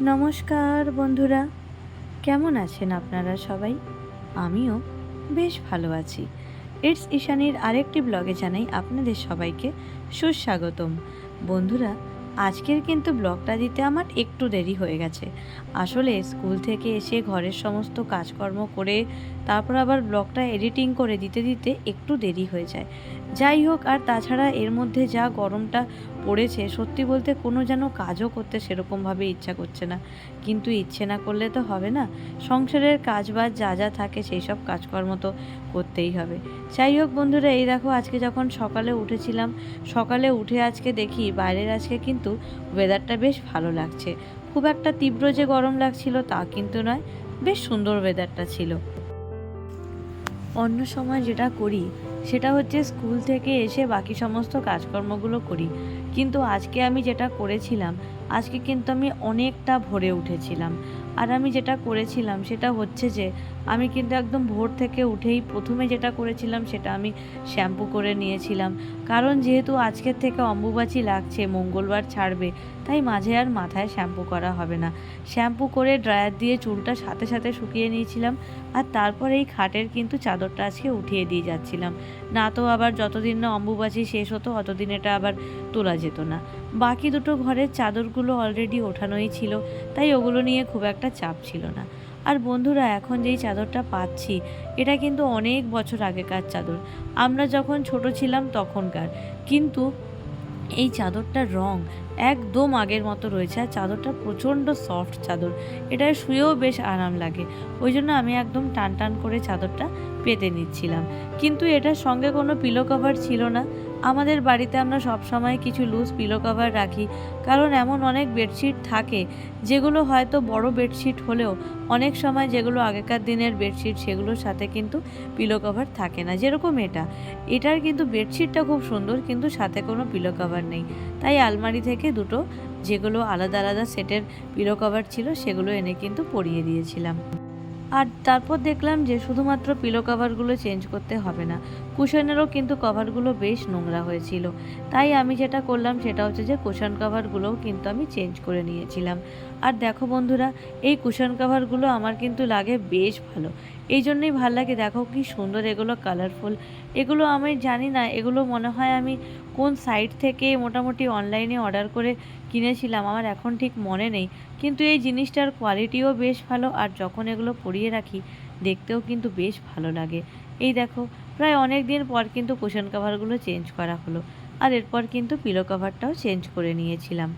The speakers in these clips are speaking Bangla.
নমস্কার বন্ধুরা। কেমন আছেন আপনারা সবাই? আমিও বেশ ভালো আছি। ইটস ঈশানীর আরেকটি ব্লগে জানাই আপনাদের সবাইকে সুস্বাগতম। বন্ধুরা, আজকের কিন্তু ব্লগটা দিতে আমার একটু দেরি হয়ে গেছে। আসলে স্কুল থেকে এসে ঘরের সমস্ত কাজকর্ম করে, তারপর আবার ব্লগটা এডিটিং করে দিতে দিতে একটু দেরি হয়ে যায়। যাই হোক, আর তাছাড়া এর মধ্যে যা গরমটা পড়েছে, সত্যি বলতে কোনো যেন কাজও করতে সেরকমভাবে ইচ্ছা করছে না। কিন্তু ইচ্ছে না করলে তো হবে না। সংসারের কাজ বাজ যা যা থাকে সেই সব কাজকর্ম তো করতেই হবে। যাই হোক বন্ধুরা, এই দেখো আজকে যখন সকালে উঠেছিলাম, সকালে উঠে আজকে দেখি বাইরের আজকে কিন্তু ওয়েদারটা বেশ ভালো লাগছে। খুব একটা তীব্র যে গরম লাগছিল তা কিন্তু নয়, বেশ সুন্দর ওয়েদারটা ছিল। অন্য সময় যেটা করি সেটা হচ্ছে স্কুল থেকে এসে বাকি সমস্ত কাজকর্মগুলো করি। কিন্তু আজকে আমি যেটা করেছিলাম, আজকে কিন্তু আমি অনেকটা ভরে উঠেছিলাম। আর আমি যেটা করেছিলাম সেটা হচ্ছে যে আমি কিন্তু একদম ভোর থেকে উঠেই প্রথমে যেটা করেছিলাম সেটা আমি শ্যাম্পু করে নিয়েছিলাম। কারণ যেহেতু আজকের থেকে অম্বুবাচি লাগছে, মঙ্গলবার ছাড়বে, তাই মাঝে আর মাথায় শ্যাম্পু করা হবে না। শ্যাম্পু করে ড্রায়ার দিয়ে চুলটা সাথে সাথে শুকিয়ে নিয়েছিলাম আর তারপর এই খাটের কিন্তু চাদরটা আজকে উঠিয়ে দিয়ে যাচ্ছিলাম। না তো আবার যতদিন না অম্বুবাচি শেষ হতো, অতদিন এটা আবার তোলা যেত না। বাকি দুটো ঘরের চাদরগুলো অলরেডি ওঠানোই ছিল, তাই ওগুলো নিয়ে খুব একটা চাপ ছিল না। আর বন্ধুরা, এখন যেই চাদরটা পাচ্ছি, এটা কিন্তু অনেক বছর আগেকার চাদর। আমরা যখন ছোট ছিলাম তখনকার। কিন্তু এই চাদরটার রং একদম আগের মতো রয়েছে আর চাদরটা প্রচণ্ড সফট চাদর। এটা শুয়েও বেশ আরাম লাগে। ওই জন্য আমি একদম টান টান করে চাদরটা পেতে নিচ্ছিলাম। কিন্তু এটার সঙ্গে কোনো পিলো কভার ছিল না। আমাদের বাড়িতে আমরা সব সময় কিছু লুজ পিলো কভার রাখি, কারণ এমন অনেক বেডশিট থাকে, যেগুলো হয়তো বড় বেডশিট হলেও অনেক সময় যেগুলো আগেকার দিনের বেডশিট সেগুলোর সাথে কিন্তু পিলো কভার থাকে না। যেরকম এটা, এটার কিন্তু বেডশিটটা খুব সুন্দর, কিন্তু সাথে কোনো পিলো কভার নেই। তাই আলমারি থেকে দুটো যেগুলো আলাদা আলাদা সেটের পিলো কভার ছিল, সেগুলো এনে কিন্তু পরিয়ে দিয়েছিলাম। আর তারপর দেখলাম যে শুধুমাত্র পিলো কভারগুলো চেঞ্জ করতে হবে না। কুশনেরও কিন্তু কভারগুলো বেশ নোংরা হয়েছিল। তাই আমি যেটা করলাম সেটা হচ্ছে যে কুশন কভারগুলোও কিন্তু আমি চেঞ্জ করে নিয়েছিলাম। আর দেখো বন্ধুরা, এই কুশন কভারগুলো আমার কিন্তু লাগে বেশ ভালো। এই জন্যই ভালো লাগে, দেখো কি সুন্দর এগুলো কালারফুল এগুলো আমি জানি না, এগুলো মনে হয় আমি কোন সাইট থেকে মোটামুটি অনলাইনে অর্ডার করে কিনেছিলাম, আমার এখন ঠিক মনে নেই। কিন্তু এই জিনিসটার কোয়ালিটিও বেশ ভালো, আর যখন এগুলো পরিয়ে রাখি, দেখতেও কিন্তু বেশ ভালো লাগে। এই দেখো প্রায় অনেক দিন পর কিন্তু কুশন কাভারগুলো চেঞ্জ করা হলো। আর এরপর কিন্তু পিলো কভারটাও চেঞ্জ করে নিয়েছিলাম।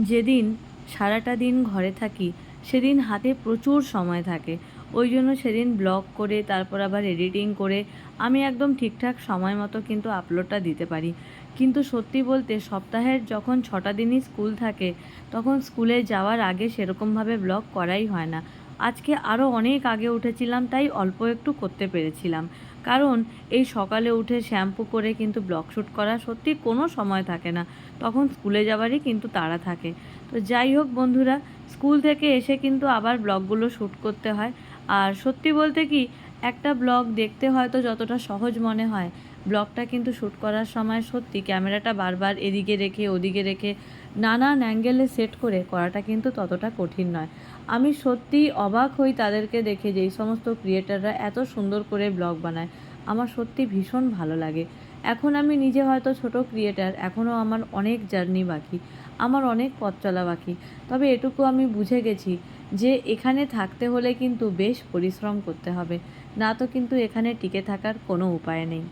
যেদিন সারাটা দিন ঘরে থাকি, সেদিন হাতে প্রচুর সময় থাকে। ওই জন্য সেদিন ব্লগ করে, তারপর আবার এডিটিং করে, আমি একদম ঠিকঠাক সময় মতো কিন্তু আপলোডটা দিতে পারি। কিন্তু সত্যি বলতে সপ্তাহের যখন ছটা দিনই স্কুল থাকে, তখন স্কুলে যাওয়ার আগে সেরকমভাবে ব্লগ করাই হয় না। আজকে আরও অনেক আগে উঠেছিলাম, তাই অল্প একটু করতে পেরেছিলাম। কারণ এই সকালে উঠে শ্যাম্পু করে কিন্তু ব্লগ শ্যুট করা সত্যি কোনো সময় থাকে না। তখন স্কুলে যাওয়ারই কিন্তু তাড়া থাকে। তো যাই হোক বন্ধুরা, স্কুল থেকে এসে কিন্তু আবার ব্লগগুলো শ্যুট করতে হয়। আর সত্যি বলতে কি, একটা ব্লগ দেখতে হয়তো যতটা সহজ মনে হয়। ব্লগটা কিন্তু শ্যুট করার সময় সত্যি ক্যামেরাটা বারবার এদিকে রেখে, ওদিকে রেখে নানান অ্যাঙ্গেলে সেট করে করাটা কিন্তু ততটা কঠিন নয়। আমি সত্যিই অবাক হই তাদেরকে দেখে যেই সমস্ত ক্রিয়েটাররা এত সুন্দর করে ব্লগ বানায়। আমার সত্যি ভীষণ ভালো লাগে। এখন আমি নিজে হয়তো ছোট ক্রিয়েটার এখনও আমার অনেক জার্নি বাকি, আমার অনেক পথ চলা বাকি। তবে এটুকু আমি বুঝে গেছি যে এখানে থাকতে হলে কিন্তু বেশ পরিশ্রম করতে হবে, না তো কিন্তু এখানে টিকে থাকার কোনো উপায় নেই।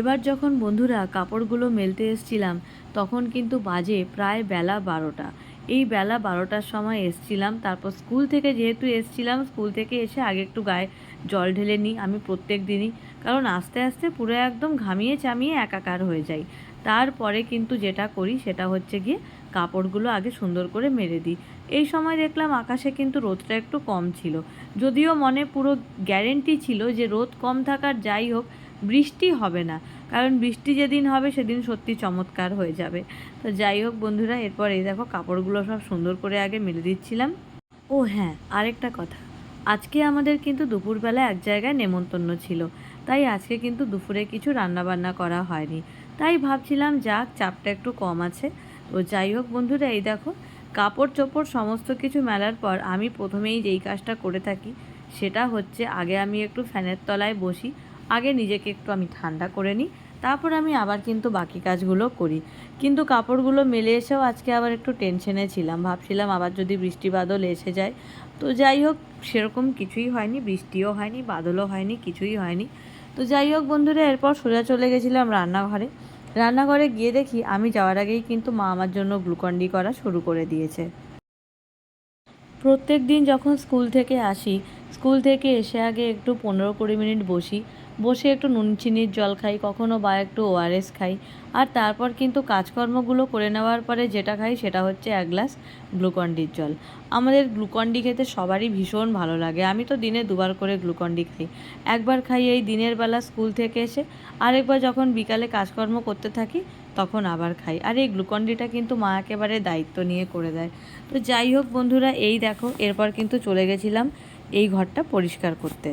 এবার যখন বন্ধুরা কাপড়গুলো মেলতে এসছিলাম তখন কিন্তু বাজে প্রায় বেলা বারোটা। এই বেলা বারোটার সময় এসছিলাম, তারপর স্কুল থেকে যেহেতু এসছিলাম, স্কুল থেকে এসে আগে একটু গায়ে জল ঢেলে নিই আমি প্রত্যেক দিনই। কারণ আস্তে আস্তে পুরো একদম ঘামিয়ে চামিয়ে একাকার হয়ে যাই। তারপরে কিন্তু যেটা করি সেটা হচ্ছে গিয়ে কাপড়গুলো আগে সুন্দর করে মেরে দিই। এই সময় দেখলাম আকাশে কিন্তু রোদটা একটু কম ছিল। যদিও মনে পুরো গ্যারেন্টি ছিল যে রোদ কম থাকার যাই হোক, বৃষ্টি হবে না। কারণ বৃষ্টি যেদিন হবে সেদিন সত্যি চমৎকার হয়ে যাবে। তো যাই হোক বন্ধুরা, এরপর এই দেখো কাপড়গুলো সব সুন্দর করে আগে মেলে দিচ্ছিলাম। ও হ্যাঁ আরেকটা কথা। আজকে আমাদের কিন্তু দুপুরবেলা এক জায়গায় নেমন্তন্ন ছিল, তাই আজকে কিন্তু দুপুরে কিছু রান্নাবান্না করা হয়নি। তাই ভাবছিলাম, যাক, চাপটা একটু কম আছে। তো যাই হোক বন্ধুরা, এই দেখো কাপড় চোপড় সমস্ত কিছু মেলার পর আমি প্রথমেই যেই কাজটা করে থাকি, সেটা হচ্ছে আগে আমি একটু ফ্যানের তলায় বসি, আগে নিজেকে একটু আমি ঠান্ডা করে নিই তারপর আমি আবার কিন্তু বাকি কাজগুলো করি। কিন্তু কাপড়গুলো মেলে এসেও আজকে আবার একটু টেনশনে ছিলাম। ভাবছিলাম আবার যদি বৃষ্টি বাদল এসে যায়। তো যাই হোক, সেরকম কিছুই হয়নি। বৃষ্টিও হয়নি, বাদলও হয়নি, কিছুই হয়নি। তো যাই হোক বন্ধুরা, এরপর সোজা চলে গেছিলাম রান্নাঘরে। রান্নাঘরে গিয়ে দেখি আমি যাওয়ার আগেই কিন্তু মা আমার জন্য গ্লুকন্ডি করা শুরু করে দিয়েছে। প্রত্যেক দিন যখন স্কুল থেকে আসি, স্কুল থেকে এসে আগে একটু পনেরো কুড়ি মিনিট বসি। বসে একটু নুন চিনির জল খাই, কখনো বা একটু ওআরএস খাই। আর তারপর কিন্তু কাজকর্মগুলো করে নেওয়ার পরে যেটা খাই সেটা হচ্ছে এক গ্লাস গ্লুকন্ডির জল। আমাদের গ্লুকন্ডি খেতে সবারই ভীষণ ভালো লাগে। আমি তো দিনে দুবার করে গ্লুকন্ডি খাই। একবার খাই এই দিনের বেলা স্কুল থেকে এসে, আরেকবার যখন বিকালে কাজকর্ম করতে থাকি, তখন আবার খাই। আর এই গ্লুকন্ডিটা কিন্তু মা একেবারে দায়িত্ব নিয়ে করে দেয়। তো যাই হোক বন্ধুরা, এই দেখো, এরপর কিন্তু চলে গেছিলাম এই ঘরটা পরিষ্কার করতে।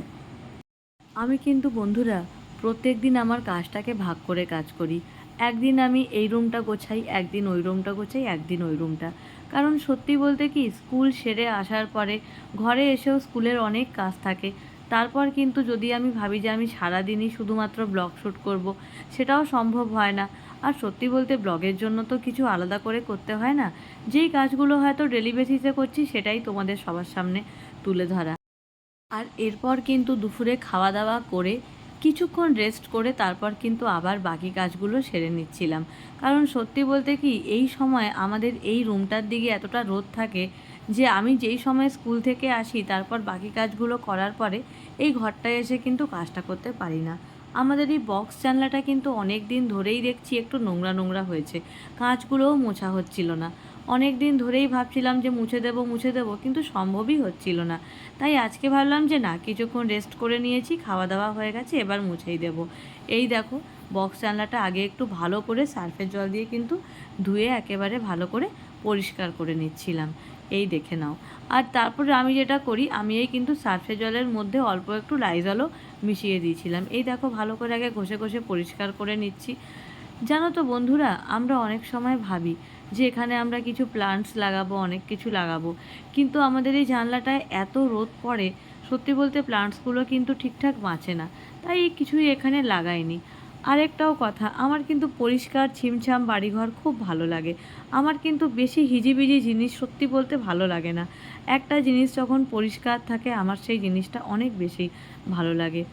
আমি কিন্তু বন্ধুরা, প্রত্যেক দিন আমার কাজটাকে ভাগ করে কাজ করি। একদিন আমি এই রুমটা গোছাই, একদিন ওই রুমটা গোছাই, একদিন ওই রুমটা। কারণ সত্যি বলতে কি, স্কুল সেরে আসার পরে ঘরে এসেও স্কুলের অনেক কাজ থাকে। তারপর কিন্তু যদি আমি ভাবি যে আমি সারাদিনই শুধুমাত্র ব্লগ শ্যুট করব, সেটাও সম্ভব হয় না। আর সত্যি বলতে ব্লগের জন্য তো কিছু আলাদা করে করতে হয় না। যেই কাজগুলো হয়তো ডেলি বেসিসে করছি, সেটাই তোমাদের সবার সামনে তুলে ধরা। আর এরপর কিন্তু দুপুরে খাওয়া দাওয়া করে কিছুক্ষণ রেস্ট করে তারপর কিন্তু আবার বাকি কাজগুলো সেরে নিচ্ছিলাম। কারণ সত্যি বলতে কি, এই সময় আমাদের এই রুমটার দিকে এতটা রোদ থাকে যে আমি যেই সময় স্কুল থেকে আসি, তারপর বাকি কাজগুলো করার পরে এই ঘরটায় এসে কিন্তু কাজটা করতে পারি না। আমাদের এই বক্স জানলাটা কিন্তু অনেক দিন ধরেই দেখছি একটু নোংরা নোংরা হয়েছে। কাঁচগুলোও মোছা হচ্ছিল না। অনেক দিন ধরেই ভাবছিলাম যে মুছে দেবো মুছে দেবো, কিন্তু সম্ভবই হচ্ছিল না। তাই আজকে ভাবলাম যে না, কিছুক্ষণ রেস্ট করে নিয়েছি খাওয়া দাওয়া হয়ে গেছে, এবার মুছেই দেবো। এই দেখো বক্স জানলাটা আগে একটু ভালো করে সার্ফের জল দিয়ে কিন্তু ধুয়ে একেবারে ভালো করে পরিষ্কার করে নিচ্ছিলাম। এই দেখে নাও। আর তারপরে আমি যেটা করি, আমি এই কিন্তু সার্ফের জলের মধ্যে অল্প একটু লাইজলও মিশিয়ে দিয়েছিলাম। এই দেখো, ভালো করে আগে ঘষে ঘষে পরিষ্কার করে নিচ্ছি। জানো তো বন্ধুরা, আমরা অনেক সময় ভাবি যে এখানে আমরা কিছু প্লান্টস লাগাবো, অনেক কিছু লাগাবো। কিন্তু আমাদের এই জানলাটায় এত রোদ পড়ে, সত্যি বলতে প্লান্টসগুলো কিন্তু ঠিকঠাক বাঁচে না। তাই কিছুই এখানে লাগাইনি। আরেকটাও কথা, আমার কিন্তু পরিষ্কার ছিমছাম বাড়িঘর খুব ভালো লাগে। আমার কিন্তু বেশি হিজিবিজি জিনিস সত্যি বলতে ভালো লাগে না। একটা জিনিস যখন পরিষ্কার থাকে, আমার সেই জিনিসটা অনেক বেশি ভালো লাগে।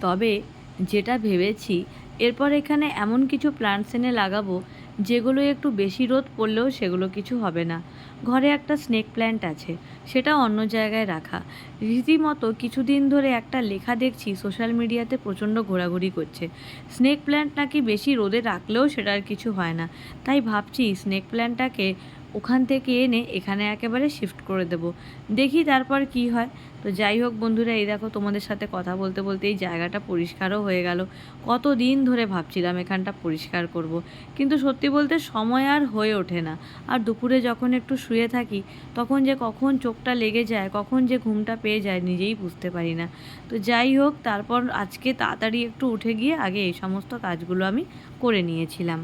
তবে যেটা ভেবেছি এরপর এখানে এমন কিছু প্লান্টস এনে লাগাবো যেগুলো একটু বেশি রোদ পড়লেও সেগুলো কিছু হবে না। ঘরে একটা স্নেক প্ল্যান্ট আছে, সেটা অন্য জায়গায় রাখা। রীতিমতো কিছুদিন ধরে একটা লেখা দেখছি সোশ্যাল মিডিয়াতে প্রচণ্ড ঘোরাঘুরি করছে। স্নেক প্ল্যান্ট নাকি বেশি রোদে রাখলেও সেটার কিছু হয় না। তাই ভাবছি স্নেক প্ল্যান্টটাকে ওখান থেকে এনে এখানে একেবারে শিফট করে দেব। দেখি তারপর কি হয়। তো যাই হোক বন্ধুরা, এই দেখো তোমাদের সাথে কথা বলতে বলতে এই জায়গাটা পরিষ্কারও হয়ে গেল। কত দিন ধরে ভাবছিলাম এখানটা পরিষ্কার করব। কিন্তু সত্যি বলতে সময় আর হয়ে ওঠে না। আর দুপুরে যখন একটু শুয়ে থাকি, তখন যে কখন চোখটা লেগে যায়, কখন যে ঘুমটা পেয়ে যায় নিজেই বুঝতে পারি না। তো যাই হোক, তারপর আজকে তাড়াতাড়ি একটু উঠে গিয়ে আগে এই সমস্ত কাজগুলো আমি করে নিয়েছিলাম।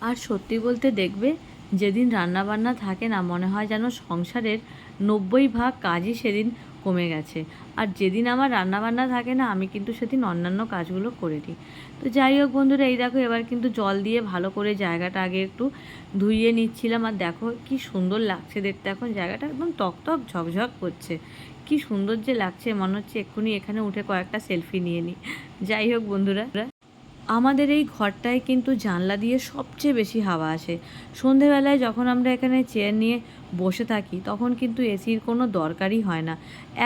আর সত্যি বলতে দেখবে যেদিন রান্নাবান্না থাকে না, মনে হয় যেন সংসারের নব্বই ভাগ কাজই সেদিন কমে গেছে। আর যেদিন আমার রান্নাবান্না থাকে না, আমি কিন্তু সেদিন অন্যান্য কাজগুলো করে দিই। তো যাই হোক বন্ধুরা, এই দেখো এবার কিন্তু জল দিয়ে ভালো করে জায়গাটা আগে একটু ধুইয়ে নিচ্ছিলাম। আর দেখো কি সুন্দর লাগছে দেখতে এখন, জায়গাটা একদম টকটক ঝকঝক করছে। কি সুন্দর যে লাগছে, মনে হচ্ছে এক্ষুনি এখানে উঠে কয়েকটা সেলফি নিয়ে নিই। যাই হোক বন্ধুরা। আমাদের এই ঘরটায় কিন্তু জানলা দিয়ে সবচেয়ে বেশি হাওয়া আসে। সন্ধেবেলায় যখন আমরা এখানে চেয়ার নিয়ে বসে থাকি, তখন কিন্তু এসির কোনো দরকারই হয় না।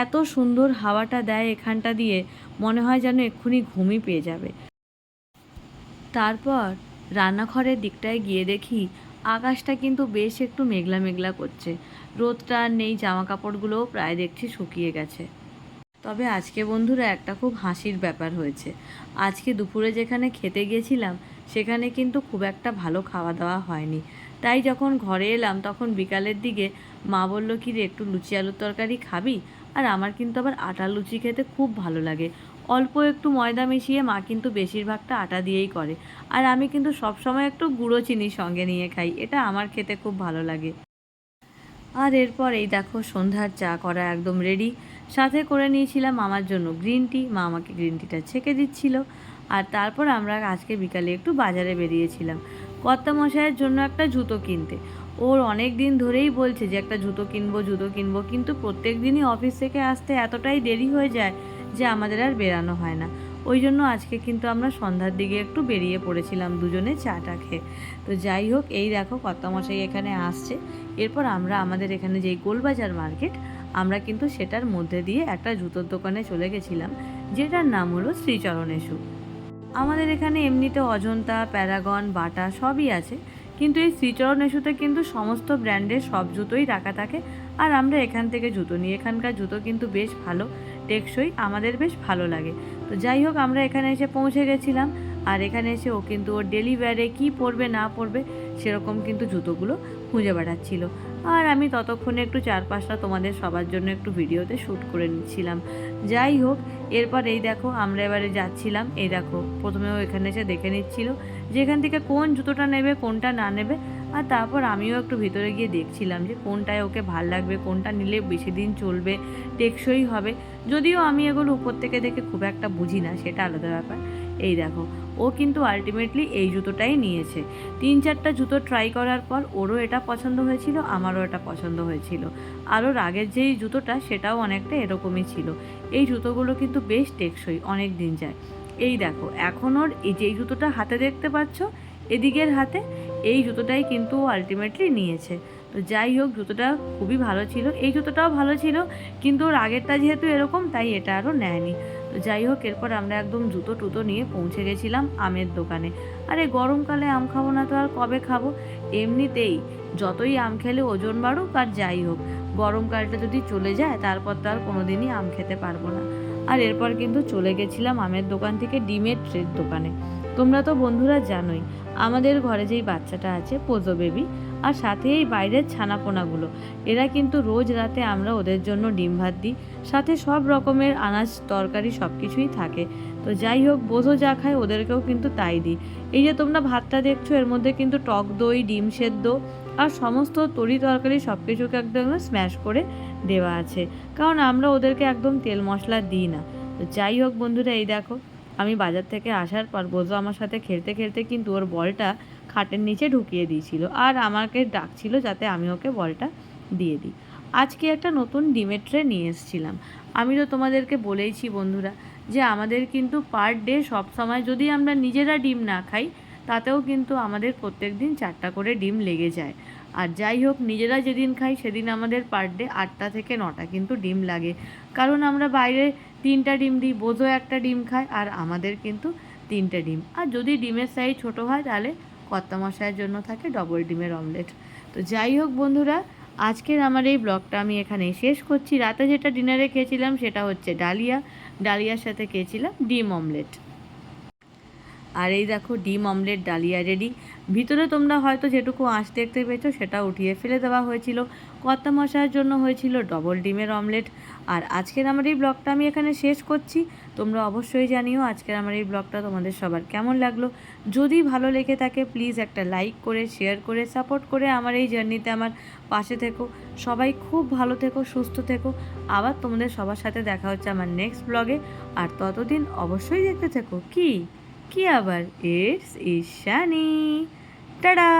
এত সুন্দর হাওয়াটা দেয় এখানটা দিয়ে, মনে হয় যেন এক্ষুনি ঘুমই পেয়ে যাবে। তারপর রান্নাঘরের দিকটায় গিয়ে দেখি, আকাশটা কিন্তু বেশ একটু মেঘলা মেঘলা করছে। রোদটা আর নেই জামা কাপড়গুলোও প্রায় দেখছি শুকিয়ে গেছে। তবে আজকে বন্ধুরা একটা খুব হাসির ব্যাপার হয়েছে। আজকে দুপুরে যেখানে খেতে গিয়েছিলাম সেখানে কিন্তু খুব একটা ভালো খাওয়া দাওয়া হয়নি। তাই যখন ঘরে এলাম, তখন বিকালের দিকে মা বলল, কি রে, একটু লুচি আলুর তরকারি খাবি? আর আমার কিন্তু আবার আটা লুচি খেতে খুব ভালো লাগে। অল্প একটু ময়দা মিশিয়ে মা কিন্তু বেশিরভাগটা আটা দিয়েই করে। আর আমি কিন্তু সবসময় একটু গুঁড়ো চিনি সঙ্গে নিয়ে খাই, এটা আমার খেতে খুব ভালো লাগে। আর এরপর এই দেখো সন্ধ্যার চা করা একদম রেডি সাথে করে নিয়েছিলাম মামার জন্য গ্রিন টি মা আমাকে গ্রিন টিটা ছেঁকে দিচ্ছিল। আর তারপর আমরা আজকে বিকালে একটু বাজারে বেরিয়েছিলাম। কর্তা মশাইয়ের জন্য একটা জুতো কিনতে। ওর অনেক দিন ধরেই বলছে যে, একটা জুতো কিনবো জুতো কিনবো। কিন্তু প্রত্যেক দিনই অফিস থেকে আসতে এতটাই দেরি হয়ে যায় যে, আমাদের আর বেরানো হয় না। ওই জন্য আজকে কিন্তু আমরা সন্ধ্যার দিকে একটু বেরিয়ে পড়েছিলাম দুজনে চাটা খেয়ে। তো যাই হোক, এই দেখো কর্তামশাই এখানে আসছে। এরপর আমরা আমাদের এখানে যেই গোলবাজার মার্কেট আমরা কিন্তু সেটার মধ্যে দিয়ে একটা জুতোর দোকানে চলে গেছিলাম, যেটার নাম হলো শ্রীচরণেশু। আমাদের এখানে এমনিতে অজন্তা, প্যারাগন, বাটা সবই আছে, কিন্তু এই শ্রীচরণ এসুতে কিন্তু সমস্ত ব্র্যান্ডের সব জুতোই রাখা থাকে, আর আমরা এখান থেকে জুতো নিই। এখানকার জুতো কিন্তু বেশ ভালো, টেকসই, আমাদের বেশ ভালো লাগে। তো যাই হোক, আমরা এখানে এসে পৌঁছে গেছিলাম। আর এখানে এসে ও কিন্তু ওর ডেলি ওয়্যারে কী পরবে, না পরবে, সেরকম কিন্তু জুতোগুলো খুঁজে বেড়াচ্ছিল। আর আমি ততক্ষণে একটু চার পাঁচটা তোমাদের সবার জন্য একটু ভিডিওতে শ্যুট করে নিচ্ছিলাম। যাই হোক, এরপর এই দেখো, আমরা এবারে যাচ্ছিলাম। এই দেখো প্রথমেও এখানে এসে দেখে নিচ্ছিল যে এখান থেকে কোন জুতোটা নেবে, কোনটা না নেবে। আর তারপর আমিও একটু ভিতরে গিয়ে দেখছিলাম যে কোনটায় ওকে ভালো লাগবে, কোনটা নিলে বেশি দিন চলবে, টেকসই হবে। যদিও আমি এগুলো উপর থেকে দেখে খুব একটা বুঝি না, সেটা আলাদা ব্যাপার। এই দেখো ও কিন্তু আলটিমেটলি এই জুতোটাই নিয়েছে। তিন চারটা জুতো ট্রাই করার পর ওরও এটা পছন্দ হয়েছিল, আমারও এটা পছন্দ হয়েছিল। আর ওর আগের যেই জুতোটা, সেটাও অনেকটা এরকমই ছিল। এই জুতোগুলো কিন্তু বেশ টেকসই, অনেক দিন যায়। এই দেখো, এখন ওর এই যেই জুতোটা হাতে দেখতে পাচ্ছ, এদিকের হাতে, এই জুতোটাই কিন্তু ও আলটিমেটলি নিয়েছে। তো যাই হোক, জুতোটা খুবই ভালো ছিল। এই জুতোটাও ভালো ছিল, কিন্তু ওর আগেরটা যেহেতু এরকম, তাই এটা আরও নেয়নি। তো যাই হোক, এরপর আমরা একদম জুতো টুতো নিয়ে পৌঁছে গেছিলাম আমের দোকানে। আরে, গরমকালে আম খাব না তো আর কবে খাব? এমনিতেই যতই আম খেলে ওজন বাড়ুক আর যাই হোক, গরমকালটা যদি চলে যায়, তারপর তো আর কোনোদিনই আম খেতে পারব না। আর এরপর কিন্তু চলে গেছিলাম আমের দোকান থেকে ডিমের ট্রের দোকানে। তোমরা তো বন্ধুরা জানোই আমাদের ঘরে যেই বাচ্চাটা আছে, পোজো বেবি, আর সাথে এই বাইরের ছানাপোনাগুলো, এরা কিন্তু রোজ রাতে আমরা ওদের জন্য ডিম ভাত দিই, সাথে সব রকমের আনাজ, তরকারি সব কিছুই থাকে। তো যাই হোক, বোঝো যা খায়, ওদেরকেও কিন্তু তাই দিই। এই যে তোমরা ভাতটা দেখছ, এর মধ্যে কিন্তু টক দই, ডিম সেদ্ধ, আর সমস্ত তরি তরকারি সব কিছুকে একদম স্ম্যাশ করে দেওয়া আছে। কারণ আমরা ওদেরকে একদম তেল মশলা দিই না। তো যাই হোক বন্ধুরা, এই দেখো। আমি বাজার থেকে আসার পর বোঝো আমার সাথে খেলতে খেলতে কিন্তু ওর বলটা খাটের নিচে ঢুকিয়ে দিয়েছিল আর আমাকে ডাকছিল যাতে আমি ওকে বলটা দিয়ে দিই। আজকে একটা নতুন ডিমের ট্রে নিয়ে এসেছিলাম। আমি তো তোমাদেরকে বলেইছি বন্ধুরা যে আমাদের কিন্তু পার ডে সবসময় যদি আমরা নিজেরা ডিম না খাই তাতেও কিন্তু আমাদের প্রত্যেক দিন চারটা করে ডিম লেগে যায়। আর যাই হোক, নিজেরা যেদিন খাই সেদিন আমাদের পার ডে আটটা থেকে নটা কিন্তু ডিম লাগে। কারণ আমরা বাইরে তিনটা ডিম দিই বোঝো একটা ডিম খায় আর আমাদের কিন্তু তিনটে ডিম। আর যদি ডিমের সাইজ ছোট হয় তাহলে কর্তা মশাইয়ের জন্য থাকে ডবল ডিমের অমলেট তো যাই হোক বন্ধুরা, আজকের আমার এই ব্লগটা আমি এখানে শেষ করছি। রাতে যেটা ডিনারে খেয়েছিলাম সেটা হচ্ছে ডালিয়া। ডালিয়ার সাথে খেয়েছিলাম ডিম অমলেট আর এই দেখো ডিম অমলেট, ডালিয়া রেডি। ভিতরে তোমরা হয়তো যেটুকু আঁশ দেখতে পেয়েছ সেটা উঠিয়ে ফেলে দেওয়া হয়েছিল। কর্তা মশাইয়ের জন্য হয়েছিল ডবল ডিমের অমলেট। আর আজকের আমার এই ব্লগটা আমি এখানে শেষ করছি। তোমরা অবশ্যই জানিও আজকের আমার এই ব্লগটা তোমাদের সবার কেমন লাগল। যদি ভালো লেগে থাকে প্লিজ একটা লাইক করে শেয়ার করে সাপোর্ট করে আমার এই জার্নিতে আমার পাশে থেকো। সবাই খুব ভালো থেকো, সুস্থ থেকো। আবার তোমাদের সবার সাথে দেখা হচ্ছে আমার নেক্সট ব্লগে আর ততদিন অবশ্যই দেখতে থেকো। কি? কি আবার ইটস ঈশানি টাটা